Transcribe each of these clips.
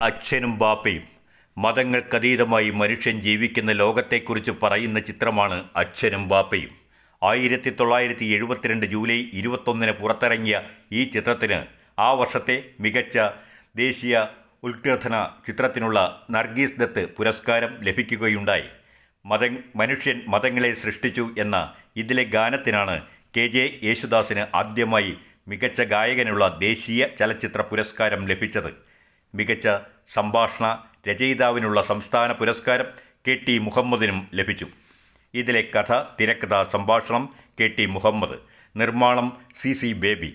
അച്ഛനും ബാപ്പയും മതങ്ങൾക്കതീതമായി മനുഷ്യൻ ജീവിക്കുന്ന ലോകത്തെക്കുറിച്ച് പറയുന്ന ചിത്രമാണ് അച്ഛനും ബാപ്പയും. ആയിരത്തി തൊള്ളായിരത്തി എഴുപത്തിരണ്ട് ജൂലൈ ഇരുപത്തൊന്നിന് പുറത്തിറങ്ങിയ ഈ ചിത്രത്തിന് ആ വർഷത്തെ മികച്ച ദേശീയ ഉത്കീർത്തന ചിത്രത്തിനുള്ള നർഗീസ് ദത്ത് പുരസ്കാരം ലഭിക്കുകയുണ്ടായി. മത മനുഷ്യൻ മതങ്ങളെ സൃഷ്ടിച്ചു എന്ന ഇതിലെ ഗാനത്തിനാണ് കെ ജെ യേശുദാസിന് ആദ്യമായി മികച്ച ഗായകനുള്ള ദേശീയ ചലച്ചിത്ര പുരസ്കാരം ലഭിച്ചത്. മികച്ച സംഭാഷണ രചയിതാവിനുള്ള സംസ്ഥാന പുരസ്കാരം കെ ടി മുഹമ്മദിനും ലഭിച്ചു. ഇതിലെ കഥ തിരക്കഥ സംഭാഷണം കെ ടി മുഹമ്മദ്. നിർമ്മാണം സി സി ബേബി.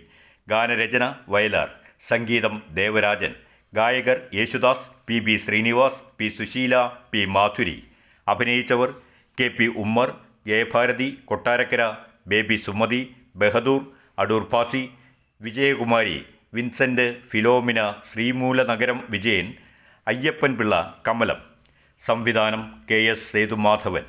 ഗാനരചന വയലാർ. സംഗീതം ദേവരാജൻ. ഗായകർ Yesudas P B Sreenivas P Susheela P Madhuri. അഭിനയിച്ചവർ K P Ummer Jayabharathi Kottarakkara Baby Sumathi Bahadoor Adoor Bhasi Vijayakumari Vincent Philomina Sreemoola Nagaram Vijayan Ayyappan Pillai Kamalam സംവിധാനം K S Sethumadhavan.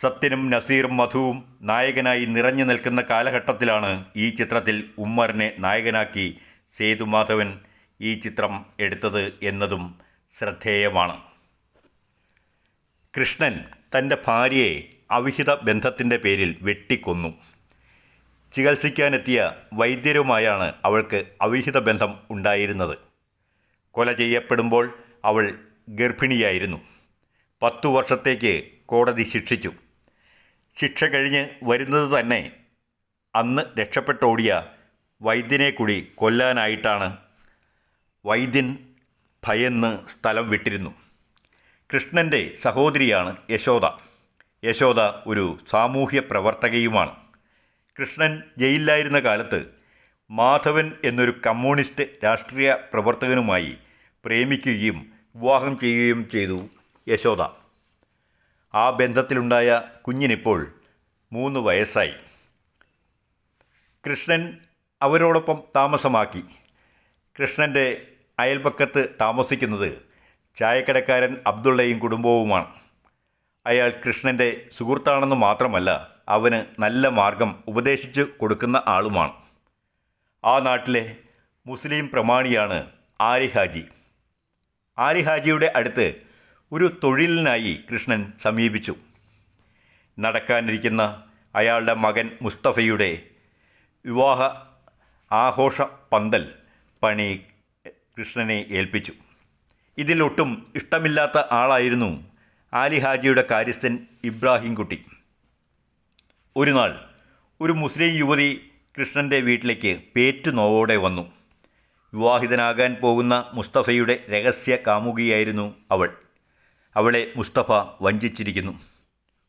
സത്യനും നസീറും മധുവും നായകനായി നിറഞ്ഞു നിൽക്കുന്ന കാലഘട്ടത്തിലാണ് ഈ ചിത്രത്തിൽ ഉമ്മറിനെ നായകനാക്കി സേതുമാധവൻ ഈ ചിത്രം എടുത്തത് എന്നതും ശ്രദ്ധേയമാണ്. കൃഷ്ണൻ തന്റെ ഭാര്യയെ അവിഹിത ബന്ധത്തിന്റെ പേരിൽ വെട്ടിക്കൊന്നു. ചികിത്സിക്കാനെത്തിയ വൈദ്യരുമായാണ് അവൾക്ക് അവിഹിത ബന്ധം ഉണ്ടായിരുന്നത്. കൊല ചെയ്യപ്പെടുമ്പോൾ അവൾ ഗർഭിണിയായിരുന്നു. പത്തു വർഷത്തേക്ക് കോടതി ശിക്ഷിച്ചു. ശിക്ഷ കഴിഞ്ഞ് വരുന്നത് തന്നെ അന്ന് രക്ഷപ്പെട്ടോടിയ വൈദ്യനെ കൂടി കൊല്ലാനായിട്ടാണ് വൈദ്യൻ ഭയന്ന് സ്ഥലം വിട്ടിരുന്നു. കൃഷ്ണന്റെ സഹോദരിയാണ് യശോദ. യശോദ ഒരു സാമൂഹ്യ പ്രവർത്തകയുമാണ്. കൃഷ്ണൻ ജയിലിലായിരുന്ന കാലത്ത് മാധവൻ എന്നൊരു കമ്മ്യൂണിസ്റ്റ് രാഷ്ട്രീയ പ്രവർത്തകനുമായി പ്രേമിക്കുകയും വിവാഹം ചെയ്യുകയും ചെയ്തു യശോദ. ആ ബന്ധത്തിലുണ്ടായ കുഞ്ഞിനിപ്പോൾ മൂന്ന് വയസ്സായി. കൃഷ്ണൻ അവരോടൊപ്പം താമസമാക്കി. കൃഷ്ണന്റെ അയൽപക്കത്ത് താമസിക്കുന്നത് ചായക്കടക്കാരൻ അബ്ദുള്ളയും കുടുംബവുമാണ്. അയാൾ കൃഷ്ണന്റെ സുഹൃത്താണെന്ന് മാത്രമല്ല അവന് നല്ല മാർഗം ഉപദേശിച്ചു കൊടുക്കുന്ന ആളുമാണ്. ആ നാട്ടിലെ മുസ്ലിം പ്രമാണിയാണ് ആലി ഹാജി ആലി ഹാജിയുടെ അടുത്ത് ഒരു തൊഴിലിനായി കൃഷ്ണൻ സമീപിച്ചു. നടക്കാനിരിക്കുന്ന അയാളുടെ മകൻ മുസ്തഫയുടെ വിവാഹ ആഘോഷ പന്തൽ പണി കൃഷ്ണനെ ഏൽപ്പിച്ചു. ഇതിലൊട്ടും ഇഷ്ടമില്ലാത്ത ആളായിരുന്നു ആലി ഹാജിയുടെ കാര്യസ്ഥൻ ഇബ്രാഹിം കുട്ടി. ഒരു നാൾ ഒരു മുസ്ലിം യുവതി കൃഷ്ണന്റെ വീട്ടിലേക്ക് പേറ്റുനോവോടെ വന്നു. വിവാഹിതനാകാൻ പോകുന്ന മുസ്തഫയുടെ രഹസ്യ കാമുകിയായിരുന്നു അവൾ. അവളെ മുസ്തഫ വഞ്ചിച്ചിരിക്കുന്നു.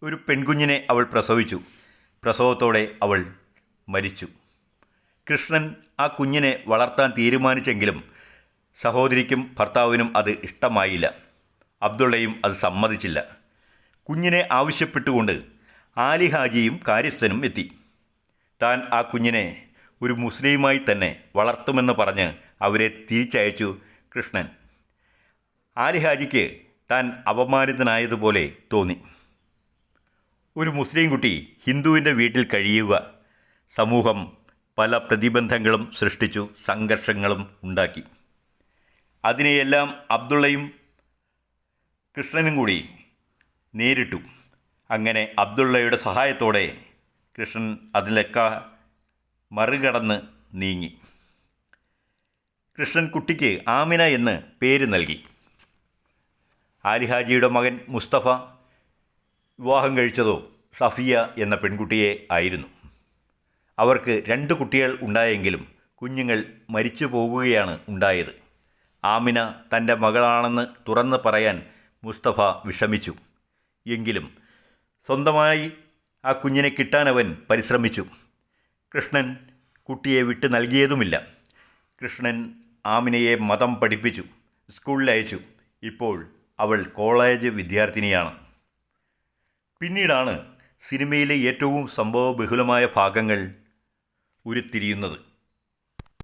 ഒരു പെൺകുഞ്ഞിനെ അവൾ പ്രസവിച്ചു. പ്രസവത്തോടെ അവൾ മരിച്ചു. കൃഷ്ണൻ ആ കുഞ്ഞിനെ വളർത്താൻ തീരുമാനിച്ചെങ്കിലും സഹോദരിക്കും ഭർത്താവിനും അത് ഇഷ്ടമായില്ല. അബ്ദുള്ളയും അത് സമ്മതിച്ചില്ല. കുഞ്ഞിനെ ആവശ്യപ്പെട്ടുകൊണ്ട് ആലി ഹാജിയും കാര്യസ്ഥനും എത്തി. താൻ ആ കുഞ്ഞിനെ ഒരു മുസ്ലിമായി തന്നെ വളർത്തുമെന്ന് പറഞ്ഞ് അവരെ തിരിച്ചയച്ചു കൃഷ്ണൻ. ആലി ഹാജിക്ക് താൻ അപമാനിതനായതുപോലെ തോന്നി. ഒരു മുസ്ലിം കുട്ടി ഹിന്ദുവിന്റെ വീട്ടിൽ കഴിയുക സമൂഹം പല പ്രതിബന്ധങ്ങളും സൃഷ്ടിച്ചു സംഘർഷങ്ങളും ഉണ്ടാക്കി. അതിനെയെല്ലാം അബ്ദുള്ളയും കൃഷ്ണനും കൂടി നേരിട്ടു. അങ്ങനെ അബ്ദുള്ളയുടെ സഹായത്തോടെ കൃഷ്ണൻ അതിലൊക്കെ മറികടന്ന് നീങ്ങി. കൃഷ്ണൻ കുട്ടിക്ക് ആമിന എന്ന് പേര് നൽകി. ആലിഹാജിയുടെ മകൻ മുസ്തഫ വിവാഹം കഴിച്ചതോ സഫിയ എന്ന പെൺകുട്ടിയെ ആയിരുന്നു. അവർക്ക് രണ്ട് കുട്ടികൾ ഉണ്ടായെങ്കിലും കുഞ്ഞുങ്ങൾ മരിച്ചു പോകുകയാണ് ഉണ്ടായത്. ആമിന തന്റെ മകളാണെന്ന് തുറന്ന് പറയാൻ മുസ്തഫ വിഷമിച്ചു. എങ്കിലും സ്വന്തമായി ആ കുഞ്ഞിനെ കിട്ടാനവൻ പരിശ്രമിച്ചു. കൃഷ്ണൻ കുട്ടിയെ വിട്ടു നൽകിയതുമില്ല. കൃഷ്ണൻ ആമിനയെ മതം പഠിപ്പിച്ചു സ്കൂളിൽ അയച്ചു. ഇപ്പോൾ അവൾ കോളേജ് വിദ്യാർത്ഥിനിയാണ്. പിന്നീടാണ് സിനിമയിലെ ഏറ്റവും സംഭവബഹുലമായ ഭാഗങ്ങൾ ഉരുത്തിരിയുന്നത്.